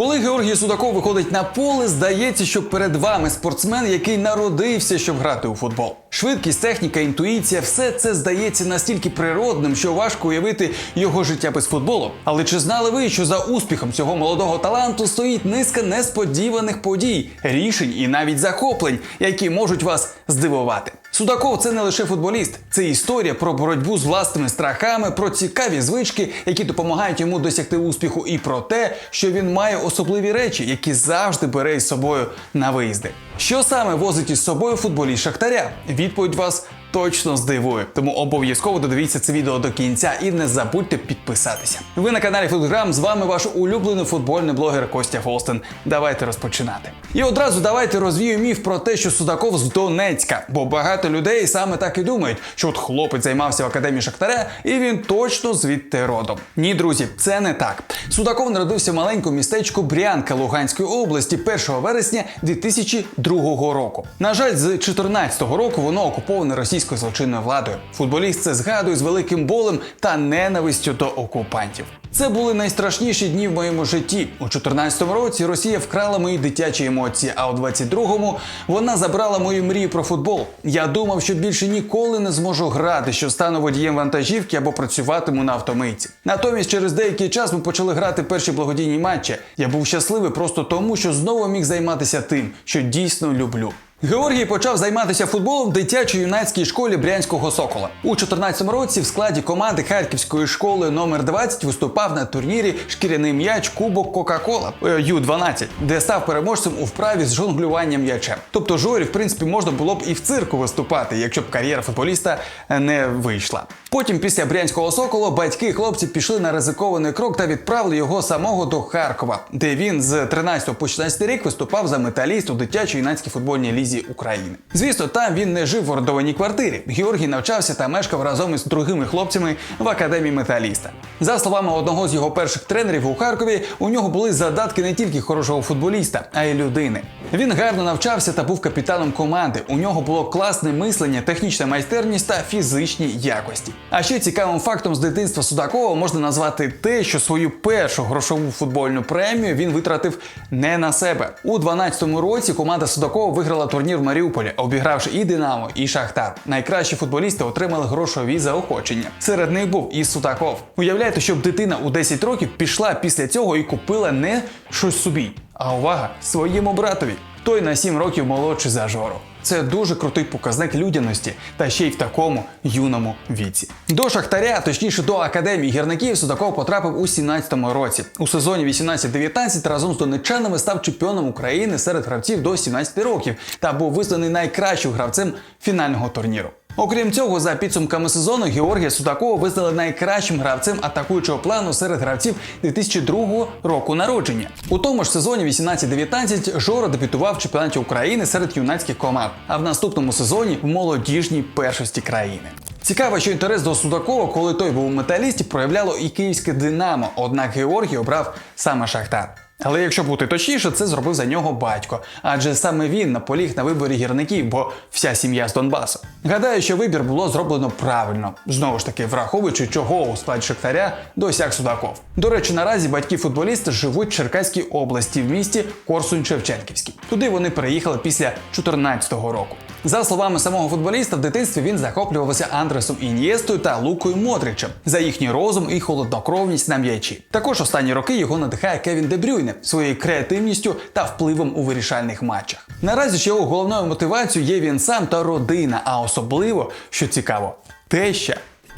Коли Георгій Судаков виходить на поле, здається, що перед вами спортсмен, який народився, щоб грати у футбол. Швидкість, техніка, інтуїція все це здається настільки природним, що важко уявити його життя без футболу. Але чи знали ви, що за успіхом цього молодого таланту стоїть низка несподіваних подій, рішень і навіть захоплень, які можуть вас здивувати? Судаков це не лише футболіст, це історія про боротьбу з власними страхами, про цікаві звички, які допомагають йому досягти успіху, і про те, що він має особливі речі, які завжди бере із собою на виїзди. Що саме возить із собою футболіст Шахтаря? Відповідь вас точно здивує. Тому обов'язково додивіться це відео до кінця і не забудьте підписатися. Ви на каналі Футграм. З вами ваш улюблений футбольний блогер Костя Фолстен. Давайте розпочинати. І одразу давайте розвію міф про те, що Судаков з Донецька, бо багато людей саме так і думають, що от хлопець займався в академії Шахтаря, і він точно звідти родом. Ні, друзі, це не так. Судаков народився в маленькому містечку Брянка Луганської області 1 вересня 2002 року. На жаль, з 2014 року воно окуповане російською злочинною владою. Футболіст це згадує з великим болем та ненавистю до окупантів. Це були найстрашніші дні в моєму житті. У 2014 році Росія вкрала мої дитячі емоції, а у 22-му вона забрала мою мрію про футбол. Я думав, що більше ніколи не зможу грати, що стану водієм вантажівки або працюватиму на автомийці. Натомість, через деякий час ми почали грати перші благодійні матчі. Я був щасливий просто тому, що знову міг займатися тим, що дійсно люблю. Георгій почав займатися футболом в дитячо-юнацькій школі Брянського Сокола. У 2014 році в складі команди Харківської школи номер 20 виступав на турнірі Шкіряний м'яч Кубок Кока-Кола е, Ю-12, де став переможцем у вправі з жонглюванням м'ячем. Тобто Жорі, в принципі, можна було б і в цирку виступати, якщо б кар'єра футболіста не вийшла. Потім, після Брянського Сокола, батьки хлопці пішли на ризикований крок та відправили його самого до Харкова, де він з 13 по 16 рік виступав за металіст у дитячо-юнацькій футбольній лізі України. Звісно, там він не жив в орендованій квартирі. Георгій навчався та мешкав разом із другими хлопцями в академії металіста. За словами одного з його перших тренерів у Харкові, у нього були задатки не тільки хорошого футболіста, а й людини. Він гарно навчався та був капітаном команди. У нього було класне мислення, технічна майстерність та фізичні якості. А ще цікавим фактом з дитинства Судакова можна назвати те, що свою першу грошову футбольну премію він витратив не на себе. У 12-му році команда Судакова виграла турнір в Маріуполі, обігравши і Динамо, і Шахтар. Найкращі футболісти отримали грошові заохочення. Серед них був і Сутаков. Уявляєте, щоб дитина у 10 років пішла після цього і купила не щось собі, а увага своєму братові. Той на 7 років молодший за Жору. Це дуже крутий показник людяності, та ще й в такому юному віці. До Шахтаря, точніше до академії гірників, Судаков потрапив у 17-му році. У сезоні 18-19 разом з донеччанами став чемпіоном України серед гравців до 17 років та був визнаний найкращим гравцем фінального турніру. Окрім цього, за підсумками сезону Георгія Судакова визнали найкращим гравцем атакуючого плану серед гравців 2002 року народження. У тому ж сезоні 18-19 Жора дебютував в чемпіонаті України серед юнацьких команд, а в наступному сезоні в молодіжній першості країни. Цікаво, що інтерес до Судакова, коли той був у металісті, проявляло і київське Динамо, однак Георгій обрав саме Шахтар. Але якщо бути точніше, це зробив за нього батько, адже саме він наполіг на виборі гірників, бо вся сім'я з Донбасу. Гадаю, що вибір було зроблено правильно, знову ж таки, враховуючи, чого у складі Шахтаря досяг Судаков. До речі, наразі батьки футболіста живуть в Черкаській області в місті Корсунь-Шевченківський. Туди вони переїхали після 2014 року. За словами самого футболіста, в дитинстві він захоплювався Андресом Ін'єстою та Лукою Модричем за їхній розум і холоднокровність на м'ячі. Також останні роки його надихає Кевін Дебрюйне своєю креативністю та впливом у вирішальних матчах. Наразі ж його головною мотивацією є він сам та родина, а особливо, що цікаво, теща.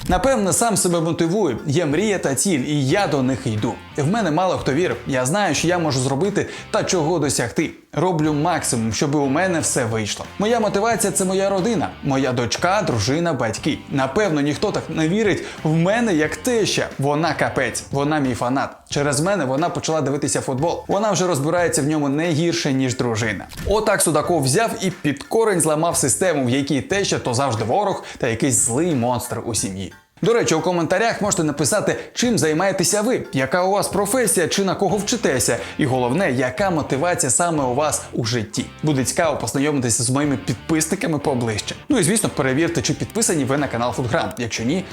Напевно, сам себе мотивую. Є мрія та ціль, і я до них йду. В мене мало хто вірив. Я знаю, що я можу зробити та чого досягти. Роблю максимум, щоб у мене все вийшло. Моя мотивація це моя родина, моя дочка, дружина, батьки. Напевно, ніхто так не вірить в мене, як теща. Вона капець, вона мій фанат. Через мене вона почала дивитися футбол. Вона вже розбирається в ньому не гірше, ніж дружина. Отак Судаков взяв і під корень зламав систему, в якій теща то завжди ворог та якийсь злий монстр у сім'ї. До речі, у коментарях можете написати, чим займаєтеся ви, яка у вас професія чи на кого вчитеся, і головне, яка мотивація саме у вас у житті. Буде цікаво познайомитися з моїми підписниками поближче. Ну і звісно, перевірте, чи підписані ви на канал Фудграм. Якщо ні,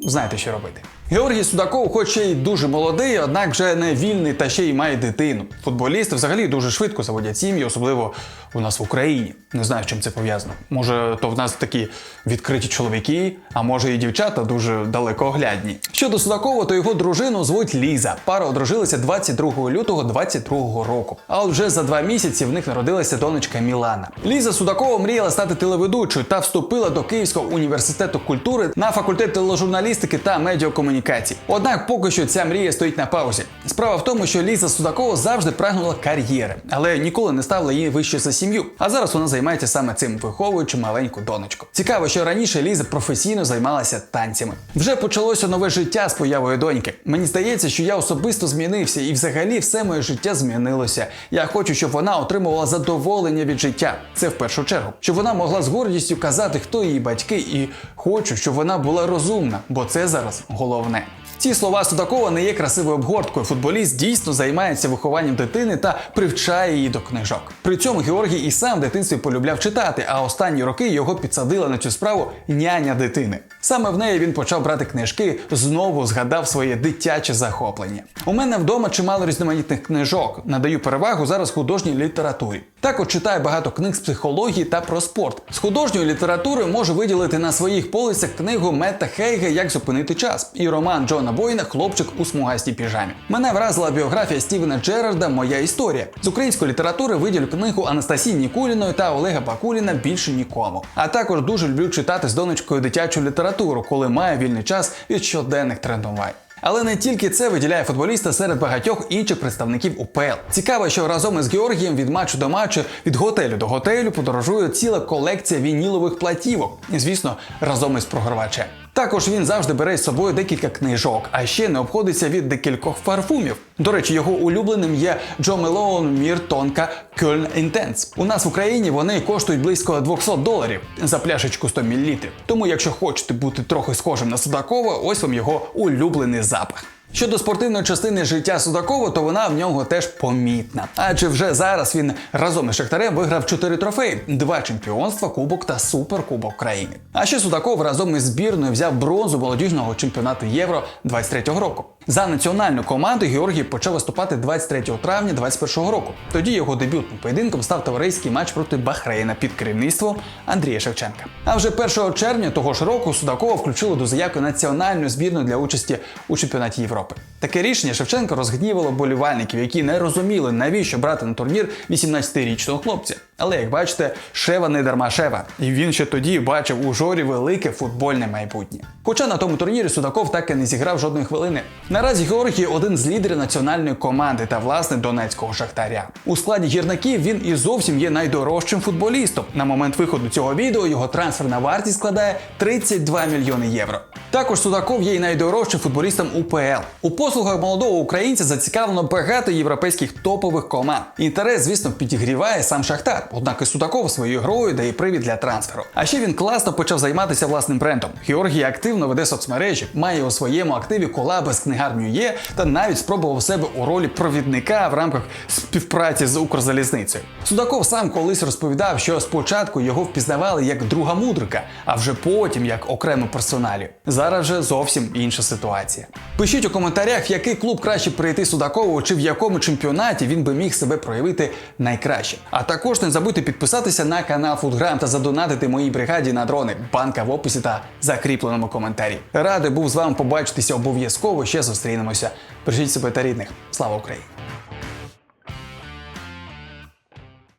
знаєте, що робити. Георгій Судаков, хоч і дуже молодий, однак вже не вільний та ще й має дитину. Футболісти взагалі дуже швидко заводять сім'ї, особливо у нас в Україні. Не знаю, з чим це пов'язано. Може, то в нас такі відкриті чоловіки, а може і дівчата дуже далекоглядні. Щодо Судакова, то його дружину звуть Ліза. Пара одружилася 22 лютого 22 року. А вже за два місяці в них народилася донечка Мілана. Ліза Судакова мріяла стати телеведучою та вступила до Київського університету культури на факультет тележурналістики та медіакомунікацій. Однак поки що ця мрія стоїть на паузі. Справа в тому, що Ліза Судакова завжди прагнула кар'єри, але ніколи не ставила її вище за сім'ю. А зараз вона займається саме цим, виховуючи маленьку донечку. Цікаво, що раніше Ліза професійно займалася танцями. Вже почалося нове життя з появою доньки. Мені здається, що я особисто змінився, і взагалі все моє життя змінилося. Я хочу, щоб вона отримувала задоволення від життя. Це в першу чергу, щоб вона могла з гордістю казати, хто її батьки, і хочу, щоб вона була розумна, бо це зараз головне. Ці слова Судакова не є красивою обгорткою. Футболіст дійсно займається вихованням дитини та привчає її до книжок. При цьому Георгій і сам в дитинстві полюбляв читати, а останні роки його підсадила на цю справу няня дитини. Саме в неї він почав брати книжки, знову згадав своє дитяче захоплення. У мене вдома чимало різноманітних книжок. Надаю перевагу зараз художній літературі. Також читаю багато книг з психології та про спорт. З художньої літератури можу виділити на своїх полицях книгу Метта Хейга Як зупинити час і роман Джона Бойна Хлопчик у смугастій піжамі. Мене вразила біографія Стівена Джерарда Моя історія. З української літератури виділю книгу Анастасії Нікуліної та Олега Бакуліна більше нікому. А також дуже люблю читати з донечкою дитячу літературу, коли маю вільний час від щоденних тренувань. Але не тільки це виділяє футболіста серед багатьох інших представників УПЛ. Цікаво, що разом із Георгієм від матчу до матчу, від готелю до готелю подорожує ціла колекція вінілових платівок. І, звісно, разом із програвачем. Також він завжди бере з собою декілька книжок, а ще не обходиться від декількох парфумів. До речі, його улюбленим є Джо Мелоун Мір Тонка Кельн Інтенс. У нас в Україні вони коштують близько 200 доларів за пляшечку 100 мл. Тому, якщо хочете бути трохи схожим на Судакова, ось вам його улюблений запах. Щодо спортивної частини життя Судакова, то вона в нього теж помітна. Адже вже зараз він разом із Шахтарем виграв 4 трофеї: два чемпіонства, кубок та суперкубок країни. А ще Судаков разом із збірною взяв бронзу молодіжного чемпіонату Євро 23-го року. За національну команду Георгій почав виступати 23 травня 21-го року. Тоді його дебютним поєдинком став товариський матч проти Бахрейна під керівництвом Андрія Шевченка. А вже 1 червня того ж року Судакова включили до заявки національну збірну для участі у чемпіонаті Європи. Таке рішення Шевченка розгнівало болівальників, які не розуміли, навіщо брати на турнір 18-річного хлопця. Але як бачите, Шева не дарма Шева, і він ще тоді бачив у жорі велике футбольне майбутнє. Хоча на тому турнірі Судаков так і не зіграв жодної хвилини. Наразі Георгій один з лідерів національної команди та власне донецького шахтаря. У складі гірників він і зовсім є найдорожчим футболістом. На момент виходу цього відео його трансферна вартість складає 32 мільйони євро. Також Судаков є й найдорожчим футболістом УПЛ. У послугах молодого українця зацікавлено багато європейських топових команд. Інтерес, звісно, підігріває сам Шахтар. Однак і Судаков своєю грою дає привід для трансферу. А ще він класно почав займатися власним брендом. Георгій активно веде соцмережі, має у своєму активі колаби з книгарнею є та навіть спробував себе у ролі провідника в рамках співпраці з Укрзалізницею. Судаков сам колись розповідав, що спочатку його впізнавали як друга мудрика, а вже потім як окрему персоналію. Зараз же зовсім інша ситуація. Пишіть у коментарях, в який клуб краще прийти Судакову, чи в якому чемпіонаті він би міг себе проявити найкраще. А також не забудьте підписатися на канал Фудграм та задонатити моїй бригаді на дрони. Банка в описі та закріпленому коментарі. Радий був з вами побачитися обов'язково. Ще зустрінемося. Бережіть себе та рідних. Слава Україні!